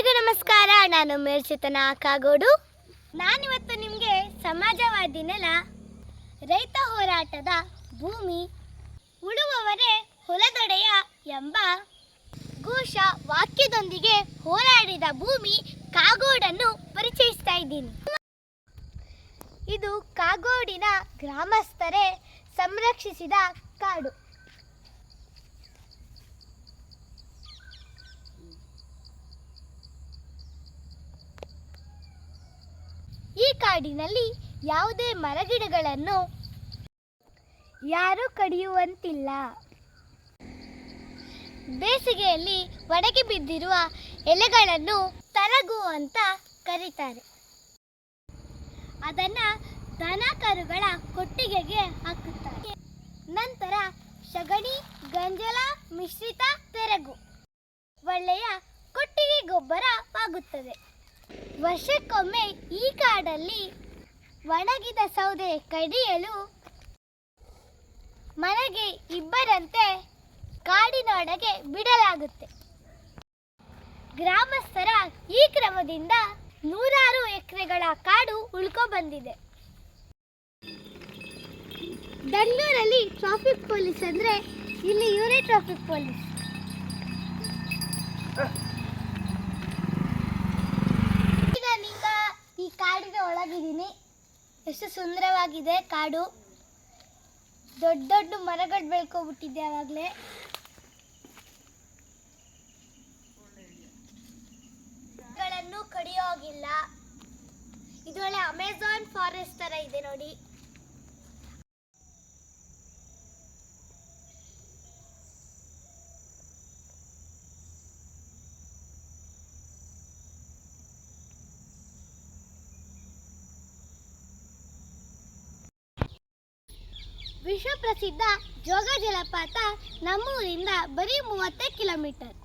ಎಲ್ಲರಿಗೂ ನಮಸ್ಕಾರ. ನಾನು ಮೇರ್ಚಿತನ ಕಾಗೋಡು ನಾನಿವತ್ತು ನಿಮಗೆ ಸಮಾಜವಾದಿ ನೆಲ, ರೈತ ಹೋರಾಟದ ಭೂಮಿ, ಉಳುವವರೇ ಹೊಲದೊಡೆಯ ಎಂಬ ಘೋಷ ವಾಕ್ಯದೊಂದಿಗೆ ಹೋರಾಡಿದ ಭೂಮಿ ಕಾಗೋಡನ್ನು ಪರಿಚಯಿಸ್ತಾ ಇದ್ದೀನಿ. ಇದು ಕಾಗೋಡಿನ ಗ್ರಾಮಸ್ಥರೇ ಸಂರಕ್ಷಿಸಿದ ಕಾಡು ಈ ಕಾಡಿನಲ್ಲಿ ಯಾವುದೇ ಮರಗಿಡಗಳನ್ನು ಯಾರೂ ಕಡಿಯುವಂತಿಲ್ಲ. ಬೇಸಿಗೆಯಲ್ಲಿ ಒಣಗಿ ಬಿದ್ದಿರುವ ಎಲೆಗಳನ್ನು ತರಗು ಅಂತ ಕರೀತಾರೆ. ಅದನ್ನ ದನ ಕರುಗಳ ಕೊಟ್ಟಿಗೆಗೆ ಹಾಕುತ್ತಾರೆ. ನಂತರ ಸಗಣಿ, ಗಂಜಲ, ಮಿಶ್ರಿತ, ತೆರಗು ಒಳ್ಳೆಯ ಕೊಟ್ಟಿಗೆ ಗೊಬ್ಬರವಾಗುತ್ತದೆ. ವರ್ಷಕ್ಕೊಮ್ಮೆ ಈ ಕಾಡಲ್ಲಿ ಒಣಗಿದ ಸೌದೆ ಕಡಿಯಲು ಮನೆಗೆ ಇಬ್ಬರಂತೆ ಕಾಡಿನೊಳಗೆ ಬಿಡಲಾಗುತ್ತೆ. ಗ್ರಾಮಸ್ಥರ ಈ ಕ್ರಮದಿಂದ ನೂರಾರು ಎಕರೆಗಳ ಕಾಡು ಉಳ್ಕೊ ಬಂದಿದೆ. ಬೆಂಗಳೂರಲ್ಲಿ ಟ್ರಾಫಿಕ್ ಪೊಲೀಸ್ ಅಂದ್ರೆ ಇಲ್ಲಿ ಇವರೇ ಟ್ರಾಫಿಕ್ ಪೊಲೀಸ್. ಎಷ್ಟು ಸುಂದರವಾಗಿದೆ ಕಾಡು. ದೊಡ್ಡ ದೊಡ್ಡ ಮರಗಳು ಬೆಳ್ಕೊಬಿಟ್ಟಿದೆ ಆವಾಗಲೇ ಗಳನ್ನು ಕಡಿಯೋ ಹಾಗಿಲ್ಲ ಇದು ಒಳ್ಳೆ ಅಮೆಝಾನ್ ಫಾರೆಸ್ಟ್ ತರ ಇದೆ ನೋಡಿ. ವಿಶ್ವ ಪ್ರಸಿದ್ಧ ಜೋಗ ಜಲಪಾತ ನಮ್ಮೂರಿಂದ ಬರೀ ಮೂವತ್ತೇ ಕಿಲೋಮೀಟರ್.